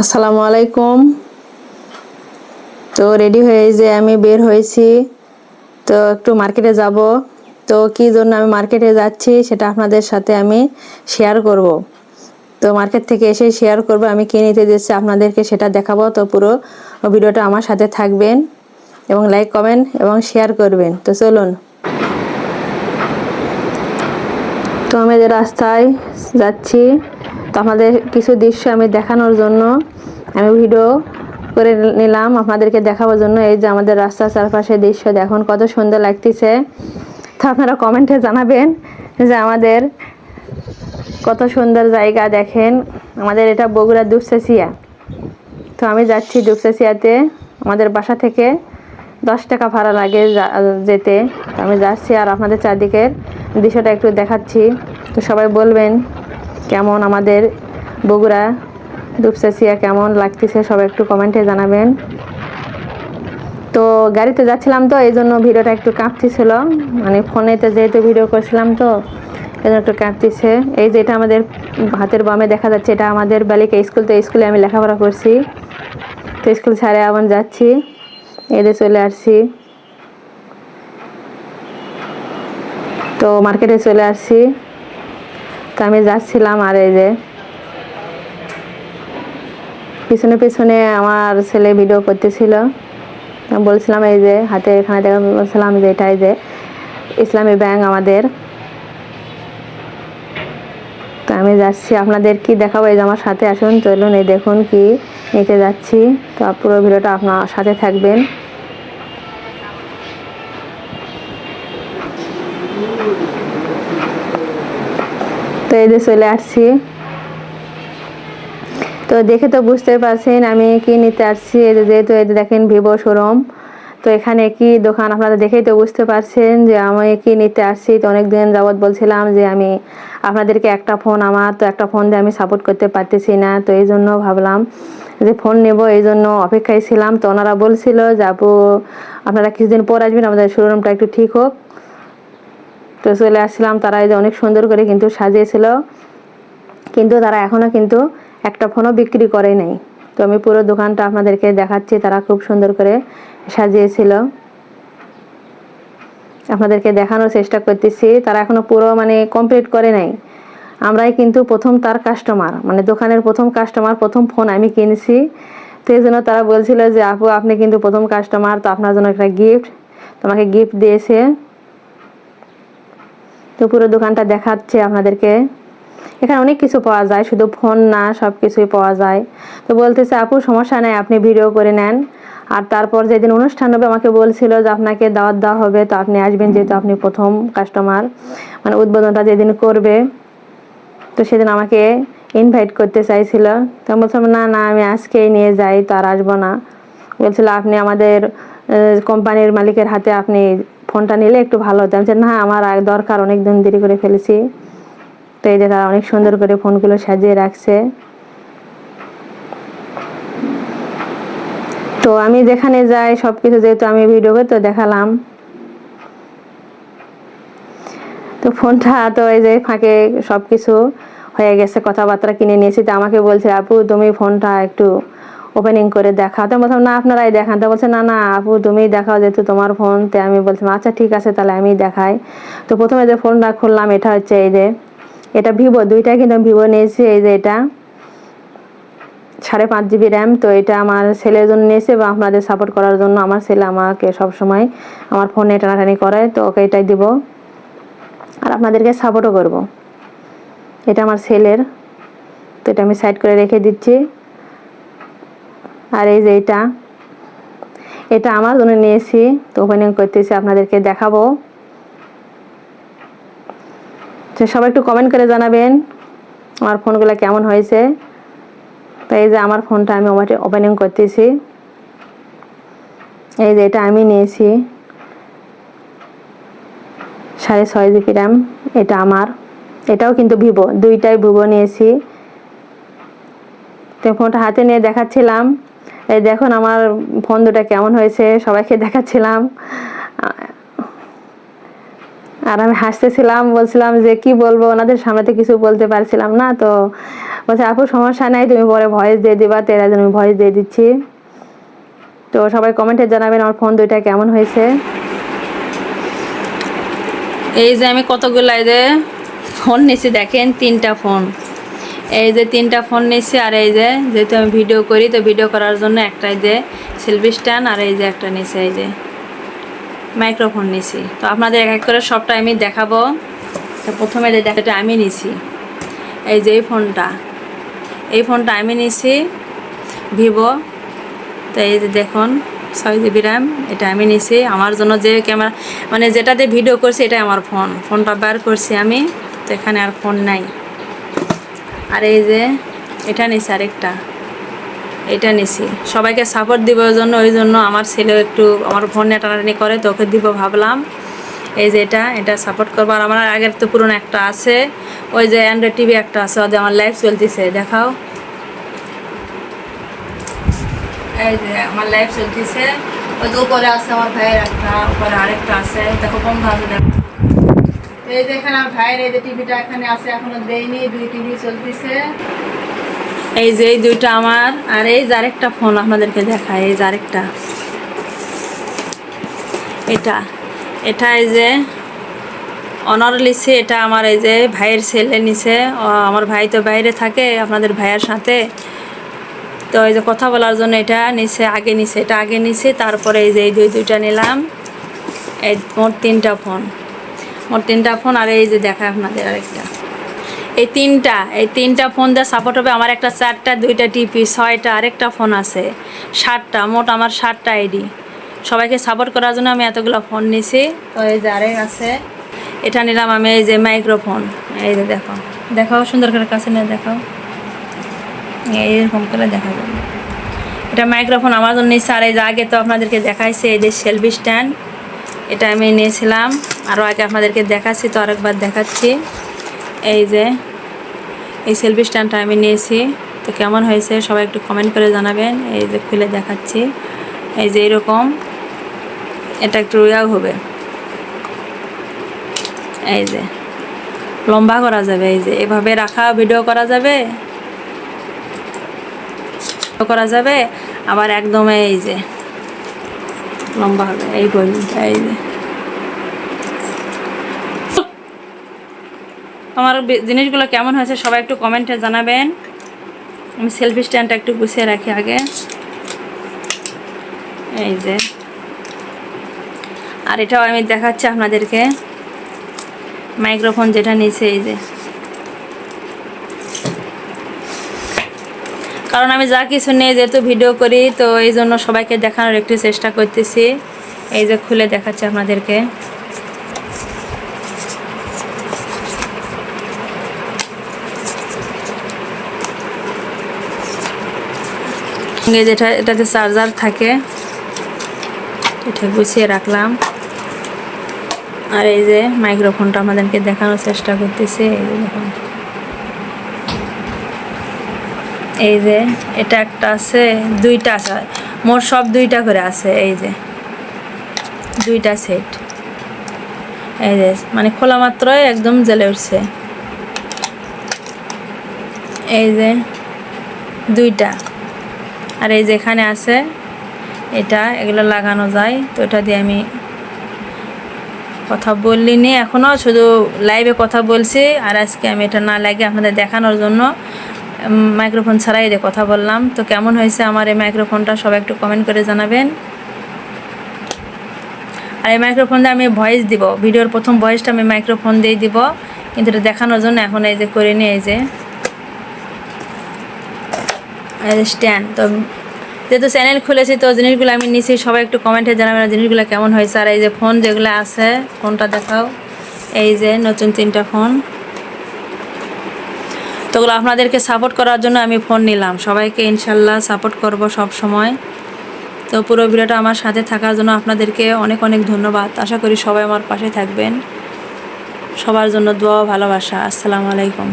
আসসালামু আলাইকুম। তো রেডি হয়ে যে আমি বের হয়েছি। তো একটু মার্কেটে যাব। তো কি জন্য আমি মার্কেটে যাচ্ছি সেটা আপনাদের সাথে আমি শেয়ার করব। তো মার্কেট থেকে এসে শেয়ার করব। আমি কি নিতে যাচ্ছি আপনাদেরকে সেটা দেখাবো। তো পুরো ভিডিওটা আমার সাথে থাকবেন এবং লাইক কমেন্ট এবং শেয়ার করবেন। তো চলুন। তো আমি রাস্তায় যাচ্ছি তো আমাদের কিছু দৃশ্য আমি দেখানোর জন্য আমি ভিডিও করে নিলাম আপনাদেরকে দেখাবার জন্য। এই যে আমাদের রাস্তার চারপাশে দৃশ্য দেখুন, কত সুন্দর লাগতেছে। তো আপনারা কমেন্টে জানাবেন যে আমাদের কত সুন্দর জায়গা দেখেন। আমাদের এটা বগুড়া দুপসাসিয়া। তো আমি যাচ্ছি দুপসাসিয়াতে। আমাদের বাসা থেকে দশ টাকা ভাড়া লাগে যেতে। আমি যাচ্ছি আর আপনাদের চারদিকের দৃশ্যটা একটু দেখাচ্ছি। তো সবাই বলবেন কেমন আমাদের বগুড়া দুপসাসিয়া কেমন লাগতেছে সবাই একটু কমেন্টে জানাবেন। তো গাড়িতে যাচ্ছিলাম তো, এই জন্য ভিডিওটা একটু কাঁপতেছিল। মানে ফোনেতে যেহেতু ভিডিও করছিলাম তো, এই জন্য একটু কাঁপতেছে। এই যে এটা আমাদের হাতের বামে দেখা যাচ্ছে, এটা আমাদের বালিকা স্কুল, তো স্কুলে আমি লেখাপড়া করছি। তো স্কুল ছাড়ে আবার যাচ্ছি এদের চলে আসছি। তো মার্কেটে চলে আসছি। তো আমি যাচ্ছিলাম আর এই যে পিছনে পিছনে আমার ছেলে ভিডিও করতেছিল। বলছিলাম, এই যে হাতে এখানে দেখা বলছিলাম যে, এটাই যে ইসলামী ব্যাংক আমাদের। তো আমি যাচ্ছি, আপনাদের কি দেখাবো? এই যে আমার সাথে আসুন, চলুন, এই দেখুন কি নিতে যাচ্ছি। তো পুরো ভিডিওটা আপনার সাথে থাকবেন। এই যে চলে আসছি। তো দেখে তো বুঝতে পারছেন আমি কি নিতে আসছি। যেহেতু এই দেখেন ভিভো শোরুম তো এখানে কি দোকান আপনারা দেখেই তো বুঝতে পারছেন যে আমি কি নিতে আসছি। তো অনেক দিন যাবৎ বলছিলাম যে আমি আপনাদেরকে একটা ফোন আমার তো একটা ফোন দিয়ে আমি সাপোর্ট করতে পারতেছি না। তো এই জন্য ভাবলাম যে ফোন নেব, এই জন্য অপেক্ষায় ছিলাম। তো ওনারা বলছিল যে, আপু, আপনারা কিছুদিন পর আসবেন, আমাদের শোরুমটা একটু ঠিক হোক। তো চলে আসছিলাম, তারা এই যে অনেক সুন্দর করে কিন্তু সাজিয়েছিল। কিন্তু তারা এখনও কিন্তু একটা ফোনও বিক্রি করে নাই। তো আমি পুরো দোকানটা আপনাদেরকে দেখাচ্ছি, তারা খুব সুন্দর করে সাজিয়েছিল। আপনাদেরকে দেখানোর চেষ্টা করতেছি, তারা এখনও পুরো মানে কমপ্লিট করে নাই। আমরাই কিন্তু প্রথম তার কাস্টমার মানে দোকানের প্রথম কাস্টমার প্রথম ফোন আমি কিনেছি। তো এই জন্য তারা বলছিল যে, আপু, আপনি কিন্তু প্রথম কাস্টমার তো আপনার জন্য একটা গিফট তোমাকে গিফট দিয়েছে। তো পুরো দোকানটা দেখাচ্ছে আপনাদেরকে। এখানে অনেক কিছু পাওয়া যায়, শুধু ফোন না সব কিছুই পাওয়া যায়। তো বলতেছে, আপু, সমস্যা নেই, আপনি ভিডিও করে নেন। আর তারপর যেদিন অনুষ্ঠান হবে, আমাকে বলছিল যে আপনাকে দাওয়াত দেওয়া হবে, তো আপনি আসবেন যেহেতু আপনি প্রথম কাস্টমার মানে উদ্বোধনটা যেদিন করবে, তো সেদিন আমাকে ইনভাইট করতে চাইছিল। তো বলছিলাম, না না, আমি আজকেই নিয়ে যাই, তো আর আসব না। বলছিল, আপনি আমাদের কোম্পানির মালিকের হাতে আপনি ফোনটা নিলে একটু ভালো হতো। আমি না, আমার দরকার অনেক দিন দেরি করে ফেলেছি। তো এই যে তারা অনেক সুন্দর করে ফোনগুলো সাজিয়ে রাখছে। তো আমি যেখানে যাই সব কিছু যেহেতু আমি ভিডিও করি তো দেখালাম। তো ফোনটা তো এই যে ফাঁকে সব কিছু হয়ে গেছে, কথাবার্তা কিনে নিয়েছি। তো আমাকে বলছে, আপু, তুমি ফোনটা একটু ওপেনিং করে দেখাও। তো বলছিলাম না, আপনারাই দেখান। তো বলছে, না না, আপু তুমি দেখাও যেহেতু তোমার ফোন তো আমি বলছিলাম আচ্ছা ঠিক আছে, তাহলে আমি দেখাই। তো প্রথমে যে ফোনটা খুললাম, এটা হচ্ছে এই যে, এটা ভিভো, দুইটা কিন্তু ভিভো নিয়েছি, এই যে এটা। সাড়ে পাঁচ জিবি র্যাম, তো এটা আমার ছেলের জন্য নিয়েছে বা আপনাদের সাপোর্ট করার জন্য আমার ছেলে আমাকে সবসময় আমার ফোনে টানাটানি করে, তো ওকে এটাই দিব। আর আপনাদেরকে সাপোর্টও করব। এটা আমার ছেলের, তো এটা আমি সাইড করে রেখে দিচ্ছি। আর এই যে এটা এটা আমার জন্য নিয়েছি, তো ওপেনিং করতেছি, আপনাদেরকে দেখাবো। তো সবাই একটু কমেন্ট করে জানাবেন, আমার ফোনগুলো কেমন হয়েছে। তো এই যে আমার ফোনটা আমি ওপেনিং করতেছি। এই যে এটা আমি নিয়েছি। সাড়ে ছয় জিবি র্যাম, এটা আমার। এটাও কিন্তু ভিভো, দুইটাই ভিভো নিয়েছি। তো ফোনটা হাতে নিয়ে দেখাচ্ছিলাম। এই দেখুন আমার ফোন দুটা কেমন হয়েছে, সবাইকে দেখাচ্ছিলাম। আর আমি হাসতেছিলাম, বলছিলাম যে কি বলব, ওনাদের সামনে তো কিছু বলতে পারছিলাম না, তো বলছে, আপু, সমস্যা নাই, তুমি পরে ভয়েস দিয়ে দিবা, তো এর আমি ভয়েস দিয়ে দিচ্ছি। তো সবাই কমেন্টে জানাবেন আমার ফোন দুইটা কেমন হয়েছে। এই যে আমি কতগুলো এই যে ফোন নিয়েছি দেখেন তিনটা ফোন এই যে তিনটা ফোন নিয়েছি আর এই যে যেহেতু আমি ভিডিও করি, তো ভিডিও করার জন্য একটা এই যে সেলফি স্ট্যান্ড আর এই যে একটা নিয়েছি এই যে মাইক্রোফোন নিয়েছি তো আপনাদের এক এক করে সবটা আমি দেখাবো। তো প্রথমে যে দেখাটা আমি নিছি, এই যে এই ফোনটা। এই ফোনটা আমি নিছি ভিভো। তো এই যে দেখুন, ছয় জিবি র্যাম, এটা আমি নিছি। আমার জন্য যে ক্যামেরা মানে যেটা যেটাতে ভিডিও করছি এটাই আমার ফোন। ফোনটা বার করছি আমি, তো এখানে আর ফোন নাই। আর এই যে এটা নিছি আরেকটা। এটা নিছি। সবাইকে সাপোর্ট দিব ওই জন্য ওই জন্য আমার ছেলে একটু আমার ফোনে টানাটানি করে তো ওকে দিব ভাবলাম। এই যে এটা এটা সাপোর্ট করব। আর আমার আগের তো পুরনো একটা আছে, ওই যে অ্যান্ড্রয়েড টিভি একটা আছে, ওদের আমার লাইভ চলতেছে, দেখাও। এই যে আমার লাইভ চলতেছে। ওই যে উপরে আছে আমার ভাইয়ের একটা, উপরে আরেকটা আছে দেখো বন্ধ আছে দেখো এই যে এখানে আমার ভাইয়ের এই যে টিভিটা এখানে আছে, এখনও দেয়নি, দুই টিভি চলতেছে। এই যে এই দুইটা আমার, আর এই যে আরেকটা ফোন আপনাদেরকে দেখায় এই যে আরেকটা। এটা এটা এই যে অনার লিছে, এটা আমার এই যে ভাইয়ের ছেলে নিছে। আমার ভাই তো বাইরে থাকে, আপনাদের ভাইয়ের সাথে। তো এই যে কথা বলার জন্য এটা নিছে, আগে নিছে, এটা আগে নিছে, তারপরে এই যে এই দুই, দুইটা নিলাম। এই মোট তিনটা ফোন। মোট তিনটা ফোন আর এই যে দেখা আপনাদের আরেকটা। এই তিনটা এই তিনটা ফোন দিয়ে সাপোর্ট হবে আমার একটা চারটা, দুইটা টিপি ছয়টা, আরেকটা ফোন আছে। ষাটটা মোট আমার ষাটটা আইডি সবাইকে সাপোর্ট করার জন্য আমি এতগুলো ফোন নিছি। তো এই যে আরেক আছে, এটা নিলাম আমি এই যে মাইক্রোফোন এই যে দেখো, দেখাও, সুন্দর করে কাছে নিয়ে দেখাও। এইরকম করে দেখা যাবে। এটা মাইক্রোফোন আমার জন্য নিচ্ছে আর এই যে আগে তো আপনাদেরকে দেখাইছে, এই যে সেলফি স্ট্যান্ড এটা আমি নিয়েছিলাম আরও আগে আপনাদেরকে দেখাচ্ছি, তো আরেকবার দেখাচ্ছি। এই যে, এই সেলফি স্ট্যান্ডটা আমি নিয়েছি। তো কেমন হয়েছে সবাই একটু কমেন্ট করে জানাবেন। এই যে খুলে দেখাচ্ছি। এই যে এরকম, এটা একটু ইয়াও হবে। এই যে, লম্বা করা যাবে। এই যে, এভাবে রাখা ভিডিও করা যাবে। করা যাবে, আবার একদম এই যে লম্বা হবে এই পর্যন্ত এই যে আমার জিনিসগুলো কেমন হয়েছে সবাই একটু কমেন্টে জানাবেন। আমি সেলফি স্ট্যান্ডটা একটু গুছিয়ে রাখি আগে। এই যে। আর এটাও আমি দেখাচ্ছি আপনাদেরকে। মাইক্রোফোন যেটা নিয়েছে এই যে। কারণ আমি যা কিছু নিয়ে যেহেতু ভিডিও করি, তো এই জন্য সবাইকে দেখানোর একটু চেষ্টা করতেছি। এই যে খুলে দেখাচ্ছি আপনাদেরকে। যেটা এটাতে চার্জার থাকে। এটা গুছিয়ে রাখলাম। আর এই যে মাইক্রোফোনটা আমাদেরকে দেখানোর চেষ্টা করতেছে। এই যে দেখুন। এই যে, এটা একটা আছে, দুইটা আছে। মোট সব দুইটা করে আছে, এই যে। দুইটা সেট এই যে মানে খোলা মাত্রই একদম জ্বলে উঠছে। এই যে, দুইটা। আর এই যেখানে আছে, এটা, এগুলো লাগানো যায়, তো এটা দিয়ে আমি কথা বললিনি এখনও শুধু লাইভে কথা বলছি, আর আজকে আমি এটা না লাগে আপনাদের দেখানোর জন্য মাইক্রোফোন ছাড়াই এটা কথা বললাম। তো কেমন হয়েছে আমার এই মাইক্রোফোনটা? সবাই একটু কমেন্ট করে জানাবেন। আর এই মাইক্রোফোন দিয়ে আমি ভয়েস দিব। ভিডিওর প্রথম ভয়েসটা আমি মাইক্রোফোন দিয়ে দিব। কিন্তু এটা দেখানোর জন্য এখন এই যে করে নিয়ে এই যে। স্ট্যান্ড তো যেহেতু চ্যানেল খুলেছি, তো জিনিসগুলো আমি নিছি, সবাই একটু কমেন্টে জানাবেন জিনিসগুলো কেমন হয়েছে। আর এই যে ফোন যেগুলো আছে ফোনটা দেখাও। এই যে নতুন তিনটা ফোন তো ওগুলো আপনাদেরকে সাপোর্ট করার জন্য আমি ফোন নিলাম। সবাইকে ইনশাল্লাহ সাপোর্ট করব সব সময়। তো পুরো ভিডিওটা আমার সাথে থাকার জন্য আপনাদেরকে অনেক অনেক ধন্যবাদ। আশা করি সবাই আমার পাশে থাকবেন। সবার জন্য দোয়া ভালোবাসা। আসসালামু আলাইকুম।